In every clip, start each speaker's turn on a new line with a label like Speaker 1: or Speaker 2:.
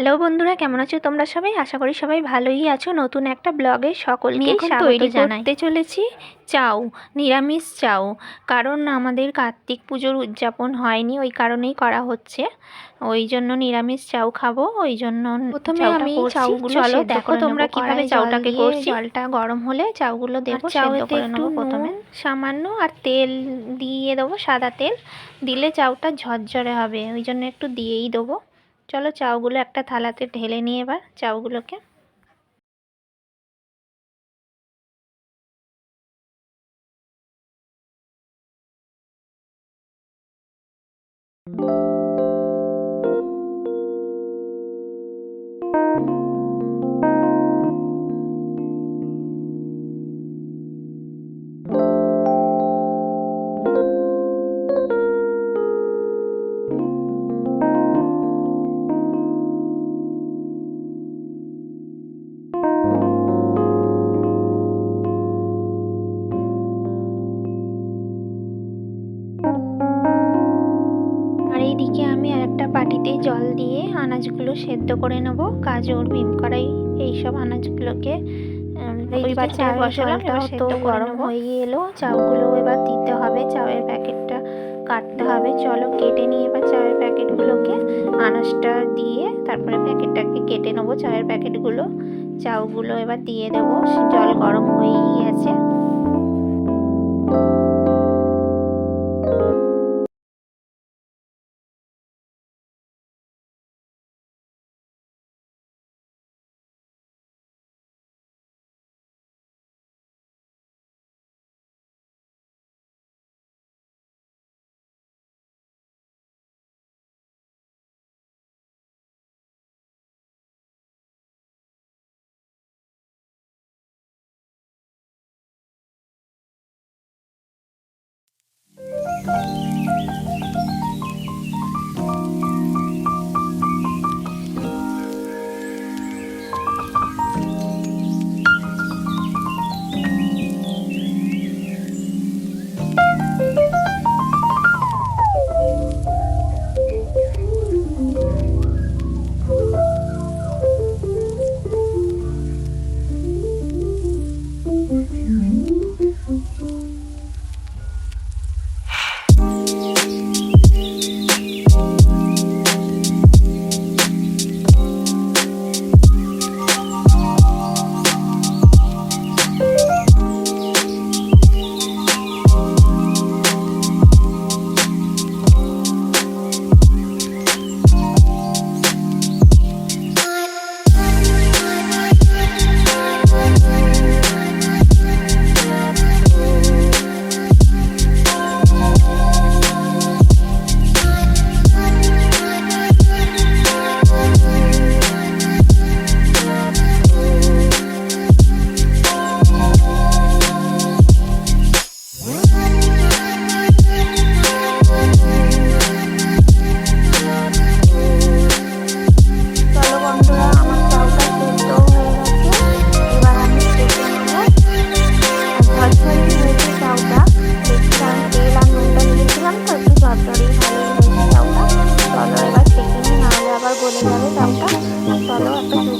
Speaker 1: Hello বন্ধুরা কেমন আছো তোমরা সবাই? আশা করি সবাই ভালোই আছো। নতুন একটা ব্লগে সকলকে
Speaker 2: এখন
Speaker 1: স্বাগত
Speaker 2: তৈরি
Speaker 1: জানাই। করতে চলেছি চাউ নিরামিষ চাউ কারণ আমাদের কার্তিক পুজোর উদযাপন হয়নি ওই কারণেই করা হচ্ছে। ওই জন্য নিরামিষ চাউ খাব ওই জন্য
Speaker 2: প্রথমে আমি চাউগুলো
Speaker 1: চলো দেখো তোমরা। কীভাবে চাউটাকে করছি। জলটা গরম হলে চাউগুলো দেবো
Speaker 2: চাউতে
Speaker 1: করে নেব প্রথমে। সামান্য আর তেল দিয়ে দেবো সাদা তেল। দিলে চাউটা ঝরঝরে হবে ওই জন্য একটু দিয়েই দেবো। চলো চাউগুলো একটা থালাতে ঢেলে নিয়ে এবার চাউগুলোকে। আর সেদ্ধ করে নেব গাজর বিম কড়াই এইসব আনাজগুলোকে ওই বসালাম
Speaker 2: তো গরম
Speaker 1: হয়ে এলো চাউগুলো এবার দিতে হবে চাউয়ের প্যাকেটটা কাটতে হবে চলো কেটে নিয়ে এবার চায়ের প্যাকেটগুলোকে আনাজটা দিয়ে তারপরে প্যাকেটটাকে কেটে নেব চায়ের প্যাকেটগুলো চাউগুলো এবার দিয়ে দেবো জল গরম হয়েই গেছে। চলো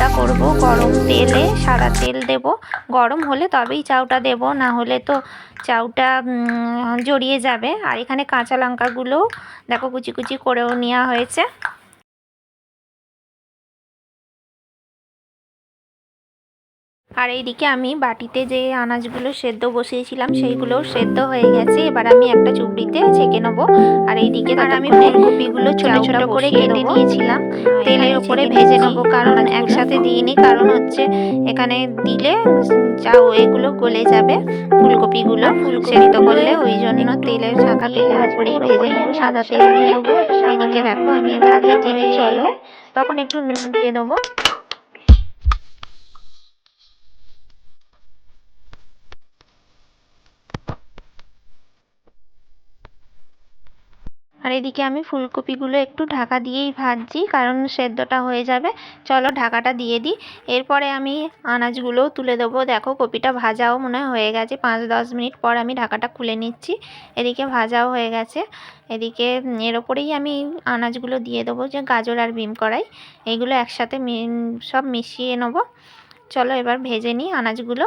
Speaker 1: চাউটা করব। গরম তেলে, সাদা তেল দেব। গরম হলে তবেই চাউটা দেব, না হলে তো চাউটা জড়িয়ে যাবে। আর এখানে কাঁচা লঙ্কাগুলো দেখো কুচি কুচি করেও নেওয়া হয়েছে। আর এইদিকে আমি বাটিতে যে আনাজগুলো সেদ্ধ বসিয়েছিলাম সেইগুলো সেদ্ধ হয়ে গেছে। এবার আমি একটা চুবড়িতে ছেঁকে নেব। আর এইদিকে আর আমি ফুলকপিগুলো ছোট ছোট করে কেটে নিয়েছিলাম। তেলের ওপরে ভেজে নেব কারণ একসাথে দিইনি কারণ হচ্ছে এখানে দিলে চাও এগুলো গলে যাবে ফুলকপিগুলো সেদ্ধ করলে। ওই জন্য তেলের ছাঁকা তেলের ওপরেই ভেজে নেব সাদা তেল দিয়ে নেব। এইদিকে দেখো আমি ভাজা চলো। তখন একটু নুন দিয়ে দেবো আর এদিকে আমি ফুলকপিগুলো একটু ঢাকা দিয়েই ভাজছি, কারণ সেদ্ধটা হয়ে যাবে। চলো ঢাকাটা দিয়ে দিই। এরপরে আমি আনাজগুলোও তুলে দেবো। দেখো, কপিটা ভাজাও মনে হয় গেছে। পাঁচ দশ মিনিট পর আমি ঢাকাটা খুলে নিচ্ছি। এদিকে ভাজাও হয়ে গেছে। এদিকে এর ওপরেই আমি আনাজগুলো দিয়ে দেবো যে গাজর আর বিম কড়াই। এইগুলো একসাথে সব মিশিয়ে নেব। চলো এবার ভেজে নিই আনাজগুলো।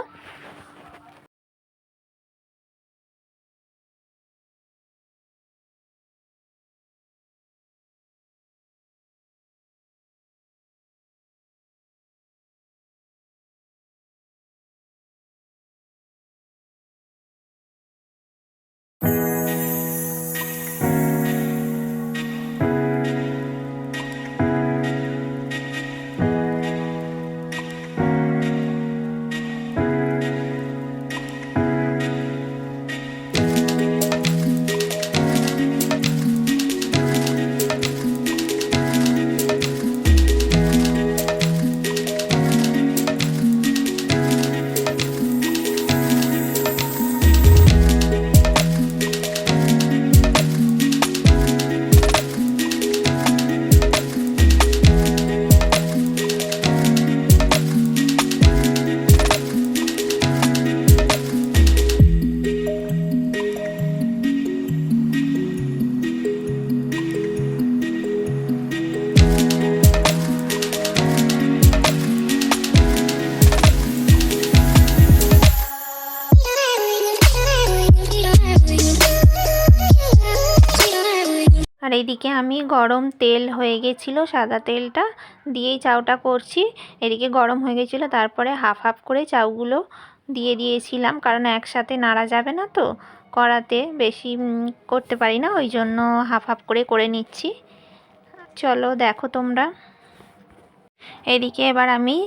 Speaker 1: আর এইদিকে আমি গরম তেল হয়ে গেছিল, সাদা তেলটা দিয়েই চাউটা করছি। এদিকে গরম হয়ে গেছিল, তারপরে হাফ হাফ করে চাউগুলো দিয়ে দিয়েছিলাম, কারণ একসাথে নাড়া যাবে না তো, কড়াতে বেশি করতে পারি না, ওই জন্য হাফ হাফ করে করে নিচ্ছি। চলো দেখো তোমরা। এদিকে এবার আমি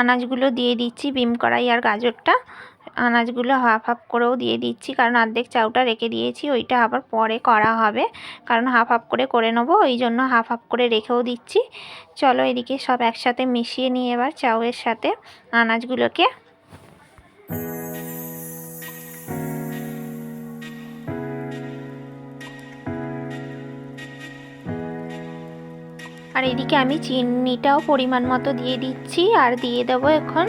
Speaker 1: আনাজগুলো দিয়ে দিচ্ছি, বিম কড়াই আর গাজরটা। আনাজগুলো হাফ হাফ করেও দিয়ে দিচ্ছি। কারণ অর্ধেক চাউটা রেখে দিয়েছি, ওইটা আবার পরে করা হবে। কারণ হাফ হাফ করে করে নেব, ওই জন্য হাফ হাফ করে রেখেও দিচ্ছি। চলো এদিকে সব একসাথে মিশিয়ে নিয়ে এবার চাউয়ের সাথে আনাজগুলোকে। আর এদিকে আমি চিনিটাও পরিমাণ মতো দিয়ে দিচ্ছি, আর দিয়ে দেবো এখন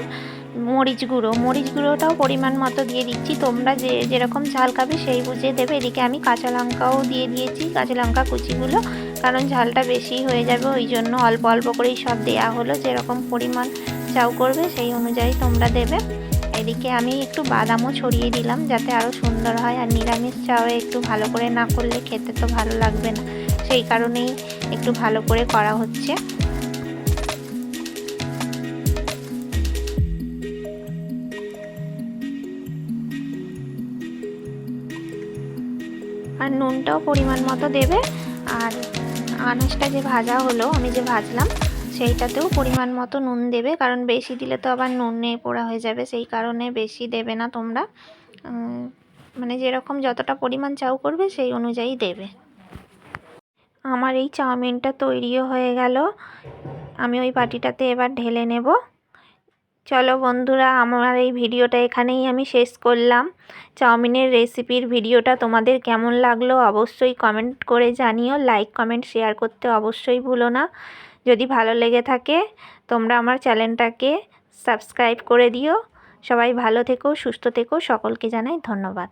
Speaker 1: মরিচ গুঁড়ো। মরিচ গুঁড়োটাও পরিমাণ মতো দিয়ে দিচ্ছি। তোমরা যে যেরকম ঝাল খাবে সেই বুঝে দেবে। এদিকে আমি কাঁচা লঙ্কাও দিয়ে দিয়েছি, কাঁচা লঙ্কা কুচিগুলো। কারণ ঝালটা বেশি হয়ে যাবে, ওই জন্য অল্প অল্প করেই সব দেয়া হলো। যেরকম পরিমাণ চাউ করবে সেই অনুযায়ী তোমরা দেবে। এদিকে আমি একটু বাদামও ছড়িয়ে দিলাম যাতে আরও সুন্দর হয়। আর নিরামিষ চাওয়ে একটু ভালো করে না করলে খেতে তো ভালো লাগবে না। সেই কারণেই একটু ভালো করে করা হচ্ছে। আর নুনটাও পরিমাণ মতো দেবে। আর আনাজটা যে ভাজা হলো, আমি যে ভাজলাম, সেইটাতেও পরিমাণ মতো নুন দেবে। কারণ বেশি দিলে তো আবার নুন নুনে পোড়া হয়ে যাবে, সেই কারণে বেশি দেবে না তোমরা। মানে যেরকম যতটা পরিমাণ চাউ করবে, সেই অনুযায়ী দেবে। আমার এই চাউমিনটা তৈরিও হয়ে গেল। আমি ওই বাটিটাতে এবার ঢেলে নেব। চলো বন্ধুরা, আমার এই ভিডিওটা এখানেই আমি শেষ করলাম। চাউমিনের রেসিপির ভিডিওটা তোমাদের কেমন লাগল অবশ্যই কমেন্ট করে জানিও। লাইক কমেন্ট শেয়ার করতে অবশ্যই ভুলো না। যদি ভালো লেগে থাকে, তোমরা আমার চ্যানেলটাকে সাবস্ক্রাইব করে দিও। সবাই ভালো থেকো, সুস্থ থেকো। সকলকে জানাই ধন্যবাদ।